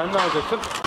Sen ne alacaksın?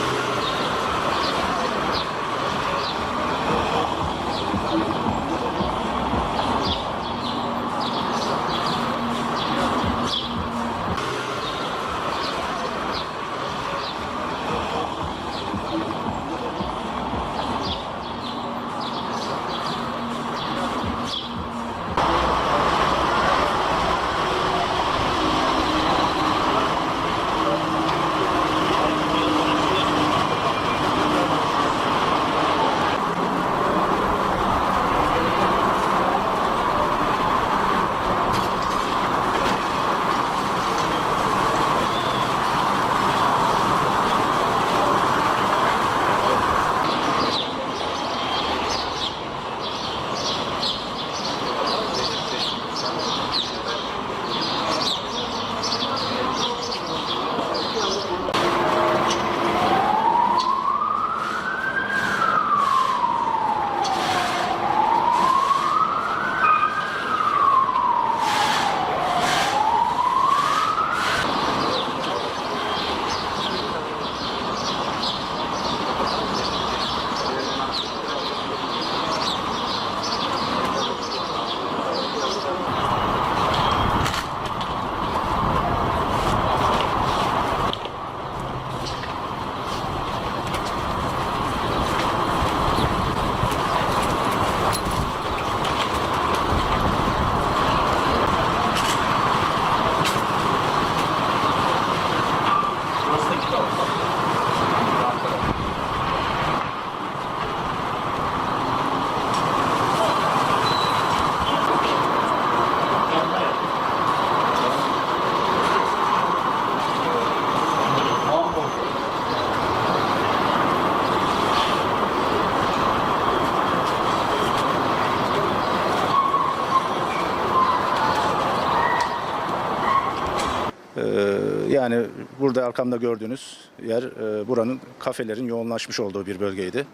Yani burada arkamda gördüğünüz yer e, buranın kafelerin yoğunlaşmış olduğu bir bölgeydi.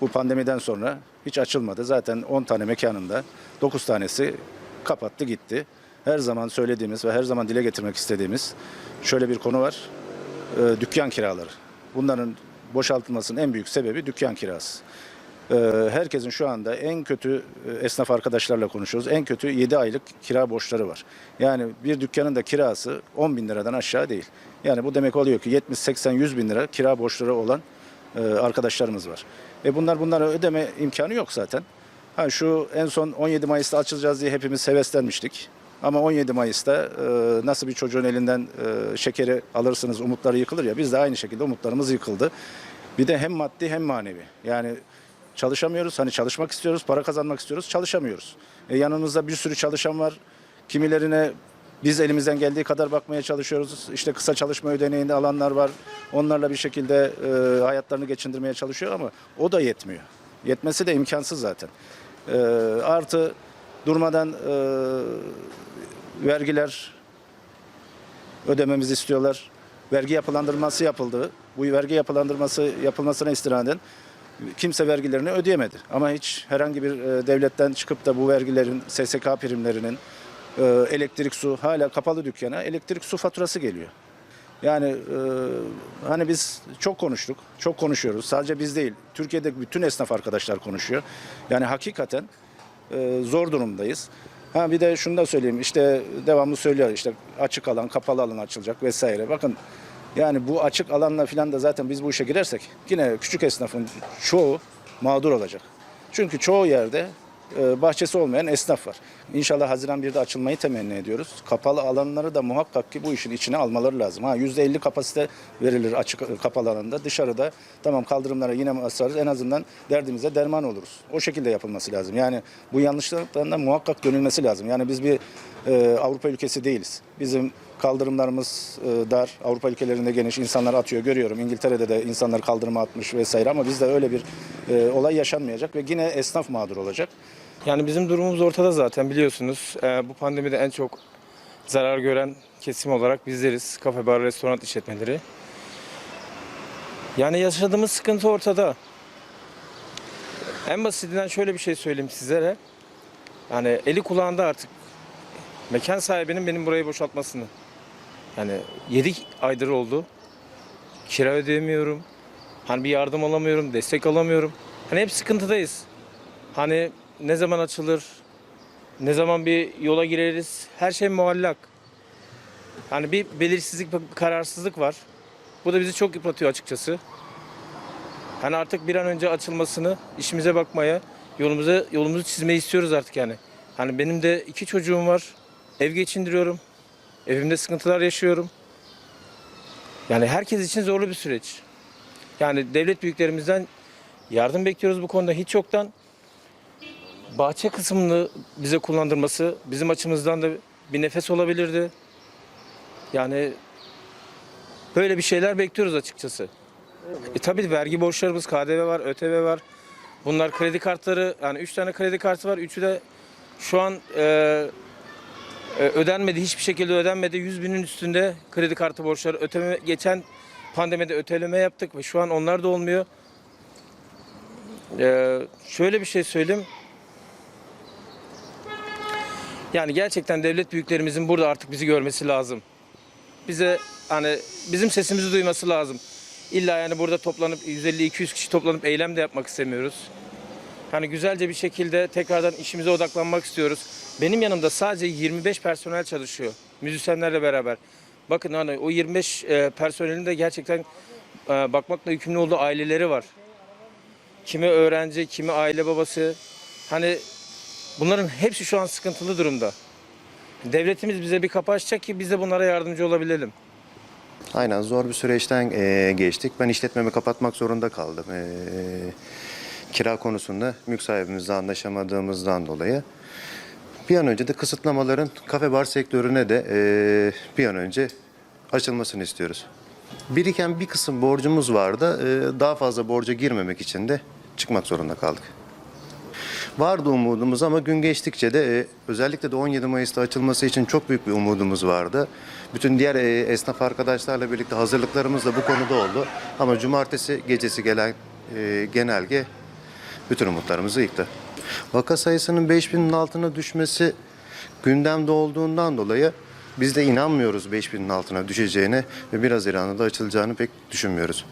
Bu pandemiden sonra hiç açılmadı. Zaten 10 tane mekanında 9 tanesi kapattı gitti. Her zaman söylediğimiz ve her zaman dile getirmek istediğimiz şöyle bir konu var. Ee, dükkan kiraları. Bunların boşaltılmasının en büyük sebebi dükkan kirası. Ee, herkesin şu anda en kötü e, esnaf arkadaşlarla konuşuyoruz. En kötü 7 aylık kira borçları var. Yani bir dükkanın da kirası 10 bin liradan aşağı değil. Yani bu demek oluyor ki 70, 80, 100 bin lira kira borçları olan e, arkadaşlarımız var. Ve bunlar bunlara ödeme imkanı yok zaten. Ha şu en son 17 Mayıs'ta açılacağız diye hepimiz heveslenmiştik. Ama 17 Mayıs'ta e, nasıl bir çocuğun elinden e, şekeri alırsınız umutları yıkılır ya biz de aynı şekilde umutlarımız yıkıldı. Bir de hem maddi hem manevi. Yani çalışamıyoruz. Hani çalışmak istiyoruz, para kazanmak istiyoruz, çalışamıyoruz. E, yanımızda bir sürü çalışan var. Kimilerine biz elimizden geldiği kadar bakmaya çalışıyoruz. İşte kısa çalışma ödeneğinde alanlar var. Onlarla bir şekilde e, hayatlarını geçindirmeye çalışıyor ama o da yetmiyor. Yetmesi de imkansız zaten. E, artı durmadan e, vergiler ödememizi istiyorlar. Vergi yapılandırması yapıldı. Bu vergi yapılandırması yapılmasına istinaden kimse vergilerini ödeyemedi. Ama hiç herhangi bir e, devletten çıkıp da bu vergilerin, SSK primlerinin, e, elektrik su hala kapalı dükkana elektrik su faturası geliyor. Yani e, hani biz çok konuştuk, çok konuşuyoruz. Sadece biz değil, Türkiye'de bütün esnaf arkadaşlar konuşuyor. Yani hakikaten e, zor durumdayız. Ha bir de şunu da söyleyeyim. işte devamlı söylüyor işte açık alan, kapalı alan açılacak vesaire. Bakın yani bu açık alanla falan da zaten biz bu işe girersek yine küçük esnafın çoğu mağdur olacak. Çünkü çoğu yerde e, bahçesi olmayan esnaf var. İnşallah Haziran 1'de açılmayı temenni ediyoruz. Kapalı alanları da muhakkak ki bu işin içine almaları lazım. Ha %50 kapasite verilir açık kapalı alanda. Dışarıda tamam kaldırımlara yine basarız. En azından derdimize derman oluruz. O şekilde yapılması lazım. Yani bu yanlışlıklardan da muhakkak dönülmesi lazım. Yani biz bir e, Avrupa ülkesi değiliz. Bizim kaldırımlarımız e, dar. Avrupa ülkelerinde geniş. insanlar atıyor görüyorum. İngiltere'de de insanlar kaldırıma atmış vesaire ama bizde öyle bir e, olay yaşanmayacak ve yine esnaf mağdur olacak. Yani bizim durumumuz ortada zaten biliyorsunuz. Ee, bu pandemide en çok zarar gören kesim olarak bizleriz. Kafe, bar, restoran işletmeleri. Yani yaşadığımız sıkıntı ortada. En basitinden şöyle bir şey söyleyeyim sizlere. Yani eli kulağında artık mekan sahibinin benim burayı boşaltmasını. Yani 7 aydır oldu. kira ödeyemiyorum. Hani bir yardım alamıyorum, destek alamıyorum. Hani hep sıkıntıdayız. Hani ne zaman açılır, ne zaman bir yola gireriz, her şey muallak. Hani bir belirsizlik, kararsızlık var. Bu da bizi çok yıpratıyor açıkçası. Hani artık bir an önce açılmasını, işimize bakmaya, yolumuza yolumuzu çizmeyi istiyoruz artık yani. Hani benim de iki çocuğum var. Ev geçindiriyorum. Evimde sıkıntılar yaşıyorum. Yani herkes için zorlu bir süreç. Yani devlet büyüklerimizden yardım bekliyoruz bu konuda. Hiç yoktan bahçe kısmını bize kullandırması bizim açımızdan da bir nefes olabilirdi. Yani böyle bir şeyler bekliyoruz açıkçası. E tabii vergi borçlarımız, KDV var, ÖTV var. Bunlar kredi kartları, yani 3 tane kredi kartı var. Üçü de şu an e, ödenmedi, hiçbir şekilde ödenmedi. 100 binin üstünde kredi kartı borçları öteme, geçen pandemide öteleme yaptık ve şu an onlar da olmuyor. E, şöyle bir şey söyleyeyim. Yani gerçekten devlet büyüklerimizin burada artık bizi görmesi lazım. Bize hani bizim sesimizi duyması lazım. İlla yani burada toplanıp 150-200 kişi toplanıp eylem de yapmak istemiyoruz. Hani güzelce bir şekilde tekrardan işimize odaklanmak istiyoruz. Benim yanımda sadece 25 personel çalışıyor. Müzisyenlerle beraber. Bakın hani o 25 e, personelin de gerçekten e, bakmakla yükümlü olduğu aileleri var. Kimi öğrenci, kimi aile babası. Hani bunların hepsi şu an sıkıntılı durumda. Devletimiz bize bir kapı açacak ki biz de bunlara yardımcı olabilelim. Aynen zor bir süreçten e, geçtik. Ben işletmemi kapatmak zorunda kaldım. E, kira konusunda mülk sahibimizle anlaşamadığımızdan dolayı. Bir an önce de kısıtlamaların kafe bar sektörüne de e, bir an önce açılmasını istiyoruz. Biriken bir kısım borcumuz vardı. E, daha fazla borca girmemek için de çıkmak zorunda kaldık. Vardı umudumuz ama gün geçtikçe de e, özellikle de 17 Mayıs'ta açılması için çok büyük bir umudumuz vardı. Bütün diğer e, esnaf arkadaşlarla birlikte hazırlıklarımız da bu konuda oldu. Ama cumartesi gecesi gelen e, genelge bütün umutlarımızı yıktı. Vaka sayısının 5000'in altına düşmesi gündemde olduğundan dolayı biz de inanmıyoruz 5000'in altına düşeceğine ve 1 Haziran'da da açılacağını pek düşünmüyoruz.